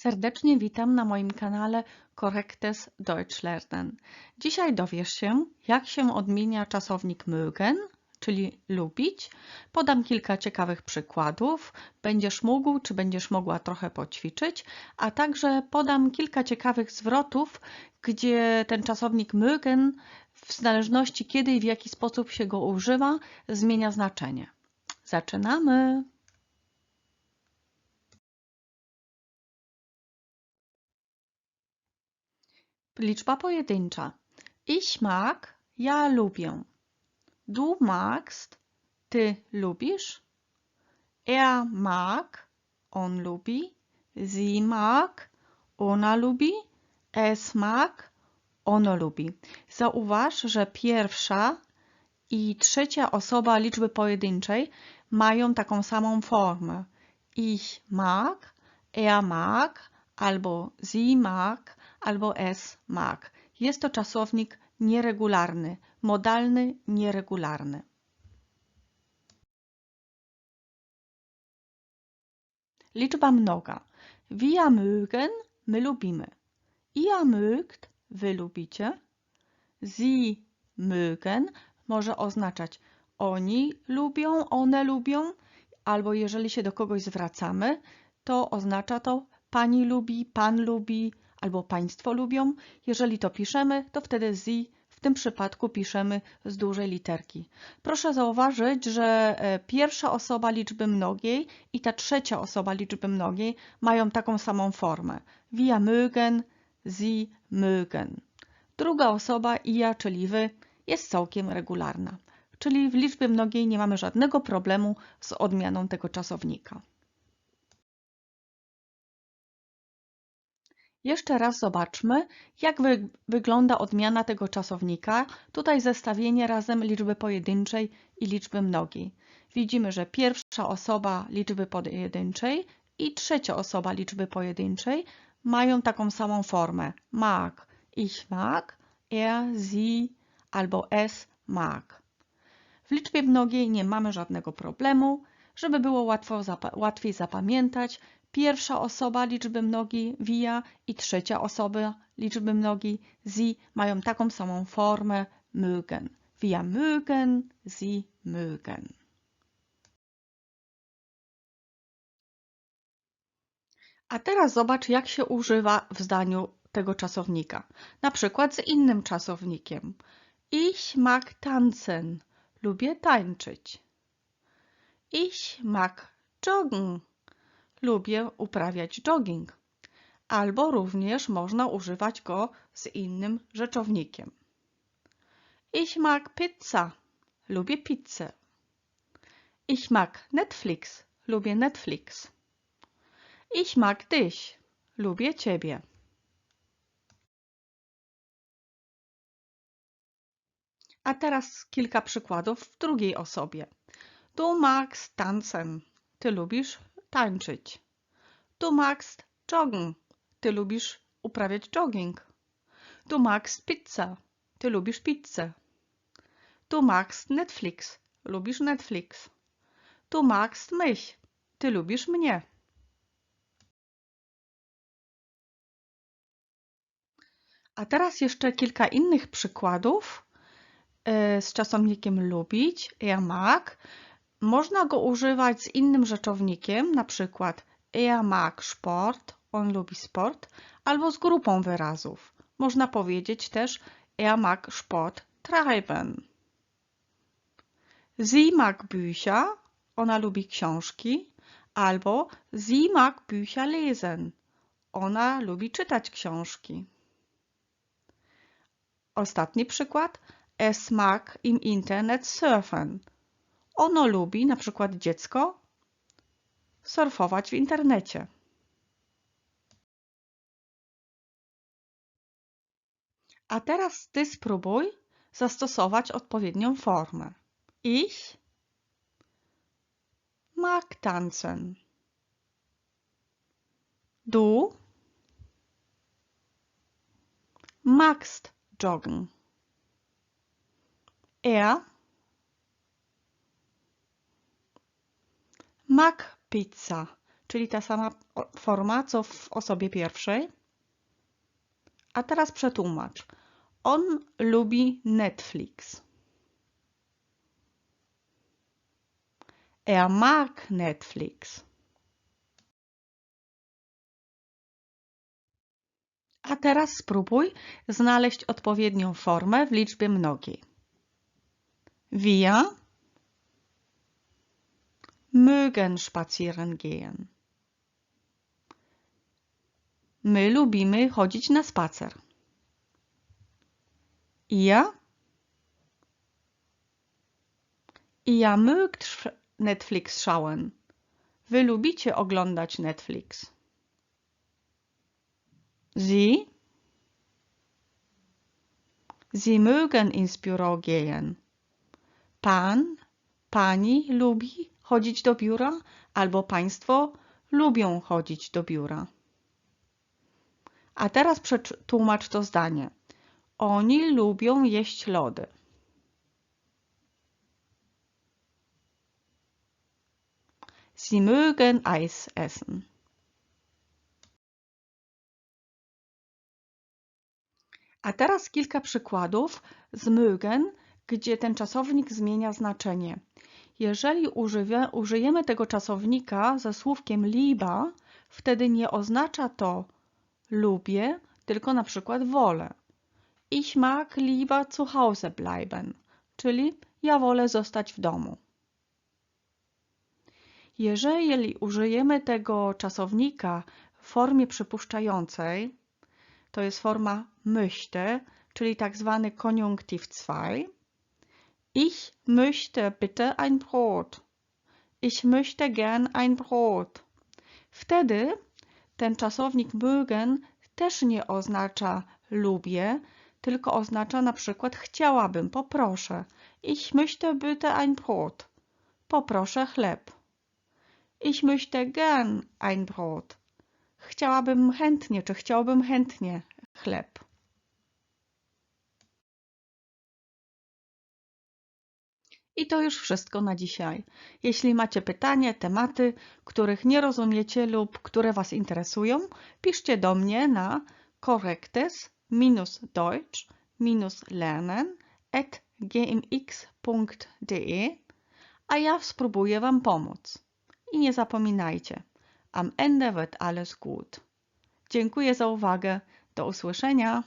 Serdecznie witam na moim kanale Correctes Deutsch Lernen. Dzisiaj dowiesz się, jak się odmienia czasownik mögen, czyli lubić. Podam kilka ciekawych przykładów. Będziesz mógł czy będziesz mogła trochę poćwiczyć, a także podam kilka ciekawych zwrotów, gdzie ten czasownik mögen w zależności kiedy i w jaki sposób się go używa, zmienia znaczenie. Zaczynamy! Liczba pojedyncza. Ich mag, ja lubię. Du magst, ty lubisz. Er mag, on lubi. Sie mag, ona lubi. Es mag, ono lubi. Zauważ, że pierwsza i trzecia osoba liczby pojedynczej mają taką samą formę. Ich mag, er mag, albo sie mag, albo es mag. Jest to czasownik nieregularny, modalny nieregularny. Liczba mnoga. Wir mögen, my lubimy. Ihr mögt, wy lubicie. Sie mögen może oznaczać oni lubią, one lubią, albo jeżeli się do kogoś zwracamy, to oznacza to pani lubi, pan lubi, albo Państwo lubią. Jeżeli to piszemy, to wtedy Sie w tym przypadku piszemy z dużej literki. Proszę zauważyć, że e, pierwsza osoba liczby mnogiej i ta trzecia osoba liczby mnogiej mają taką samą formę. Wir mögen, Sie mögen. Druga osoba, ja, czyli wy, jest całkiem regularna. Czyli w liczbie mnogiej nie mamy żadnego problemu z odmianą tego czasownika. Jeszcze raz zobaczmy, jak wy wygląda odmiana tego czasownika. Tutaj zestawienie razem liczby pojedynczej i liczby mnogiej. Widzimy, że pierwsza osoba liczby pojedynczej i trzecia osoba liczby pojedynczej mają taką samą formę. Mag, ich mag, er, sie albo es mag. W liczbie mnogiej nie mamy żadnego problemu. Żeby było łatwo, łatwiej zapamiętać, Pierwsza osoba liczby mnogiej wir i trzecia osoba liczby mnogiej sie mają taką samą formę mögen. Wir mögen, sie mögen. A teraz zobacz, jak się używa w zdaniu tego czasownika. Na przykład z innym czasownikiem. Ich mag tanzen. Lubię tańczyć. Ich mag joggen. Lubię uprawiać jogging. Albo również można używać go z innym rzeczownikiem. Ich mag pizza. Lubię pizzę. Ich mag Netflix. Lubię Netflix. Ich mag dich. Lubię ciebie. A teraz kilka przykładów w drugiej osobie. Du magst tanzen. Ty lubisz tańczyć. Du magst joggen. Ty lubisz uprawiać jogging. Du magst pizza. Ty lubisz pizzę. Du magst Netflix. Lubisz Netflix. Du magst mich. Ty lubisz mnie. A teraz jeszcze kilka innych przykładów e, z czasownikiem lubić. Ja mag. Można go używać z innym rzeczownikiem, na przykład er mag Sport, on lubi sport, albo z grupą wyrazów. Można powiedzieć też er mag Sport treiben. Sie mag Bücher, ona lubi książki, albo sie mag Bücher lesen, ona lubi czytać książki. Ostatni przykład. Es mag im Internet surfen. Ono lubi, na przykład dziecko, surfować w internecie. A teraz ty spróbuj zastosować odpowiednią formę. Ich mag tanzen. Du magst joggen. Er mag pizza, czyli ta sama forma co w osobie pierwszej. A teraz przetłumacz. On lubi Netflix. Er mag Netflix. A teraz spróbuj znaleźć odpowiednią formę w liczbie mnogiej. Wir mögen spazieren gehen. My lubimy chodzić na spacer. Ihr? Ihr mögt Netflix schauen. Wy lubicie oglądać Netflix. Sie? Sie mögen ins Büro gehen. Pan, pani lubi chodzić do biura, albo państwo lubią chodzić do biura. A teraz przetłumacz to zdanie. Oni lubią jeść lody. Sie mögen Eis essen. A teraz kilka przykładów z mögen, gdzie ten czasownik zmienia znaczenie. Jeżeli używie, użyjemy tego czasownika ze słówkiem lieber, wtedy nie oznacza to lubię, tylko na przykład wolę. Ich mag lieber zu Hause bleiben, czyli ja wolę zostać w domu. Jeżeli użyjemy tego czasownika w formie przypuszczającej, to jest forma möchte, czyli tak zwany Konjunktiv 2. Ich möchte bitte ein Brot. Ich möchte gern ein Brot. Wtedy ten czasownik mögen też nie oznacza lubię, tylko oznacza na przykład chciałabym, poproszę. Ich möchte bitte ein Brot. Poproszę chleb. Ich möchte gern ein Brot. Chciałabym chętnie, czy chciałbym chętnie chleb. I to już wszystko na dzisiaj. Jeśli macie pytania, tematy, których nie rozumiecie lub które Was interesują, piszcie do mnie na korrektes-deutsch-lernen at gmx.de, a ja spróbuję Wam pomóc. I nie zapominajcie, am Ende wird alles gut. Dziękuję za uwagę. Do usłyszenia.